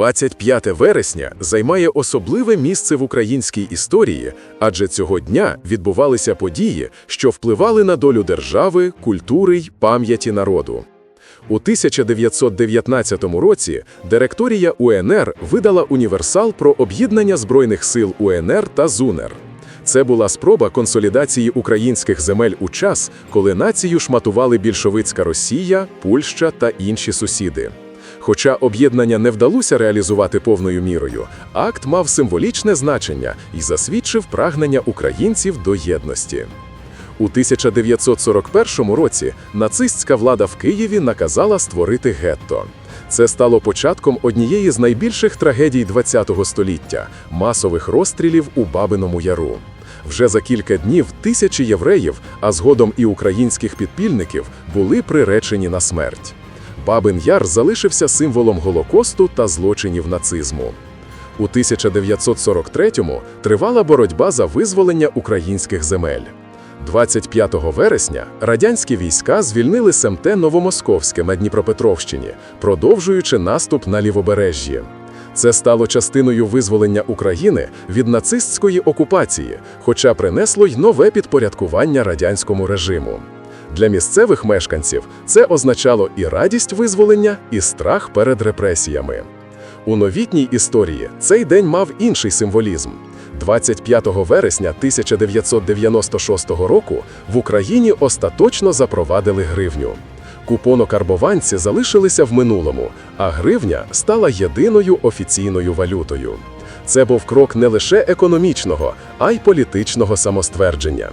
25 вересня займає особливе місце в українській історії, адже цього дня відбувалися події, що впливали на долю держави, культури й пам'яті народу. У 1919 році директорія УНР видала універсал про об'єднання Збройних сил УНР та ЗУНР. Це була спроба консолідації українських земель у час, коли націю шматували більшовицька Росія, Польща та інші сусіди. Хоча об'єднання не вдалося реалізувати повною мірою, акт мав символічне значення і засвідчив прагнення українців до єдності. У 1941 році нацистська влада в Києві наказала створити гетто. Це стало початком однієї з найбільших трагедій ХХ століття масових розстрілів у Бабиному Яру. Вже за кілька днів тисячі євреїв, а згодом і українських підпільників, були приречені на смерть. Бабин Яр залишився символом Голокосту та злочинів нацизму. У 1943-му тривала боротьба за визволення українських земель. 25 вересня радянські війська звільнили СМТ Новомосковське на Дніпропетровщині, продовжуючи наступ на лівобережжі. Це стало частиною визволення України від нацистської окупації, хоча принесло й нове підпорядкування радянському режиму. Для місцевих мешканців це означало і радість визволення, і страх перед репресіями. У новітній історії цей день мав інший символізм. 25 вересня 1996 року в Україні остаточно запровадили гривню. Купонокарбованці залишилися в минулому, а гривня стала єдиною офіційною валютою. Це був крок не лише економічного, а й політичного самоствердження.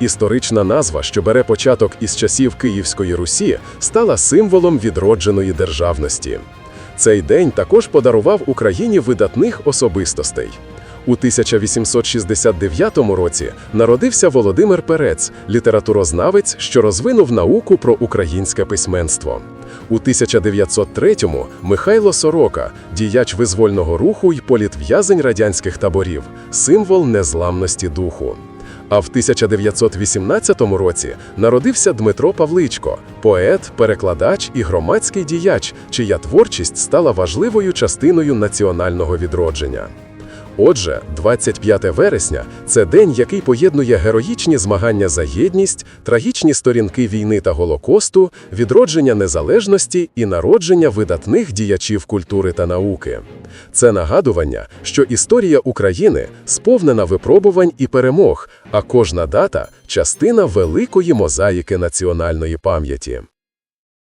Історична назва, що бере початок із часів Київської Русі, стала символом відродженої державності. Цей день також подарував Україні видатних особистостей. У 1869 році народився Володимир Перець, літературознавець, що розвинув науку про українське письменство. У 1903-му Михайло Сорока, діяч визвольного руху й політв'язень радянських таборів, символ незламності духу. А в 1918 році народився Дмитро Павличко, поет, перекладач і громадський діяч, чия творчість стала важливою частиною національного відродження. Отже, 25 вересня це день, який поєднує героїчні змагання за єдність, трагічні сторінки війни та голокосту, відродження незалежності і народження видатних діячів культури та науки. Це нагадування, що історія України сповнена випробувань і перемог, а кожна дата частина великої мозаїки національної пам'яті.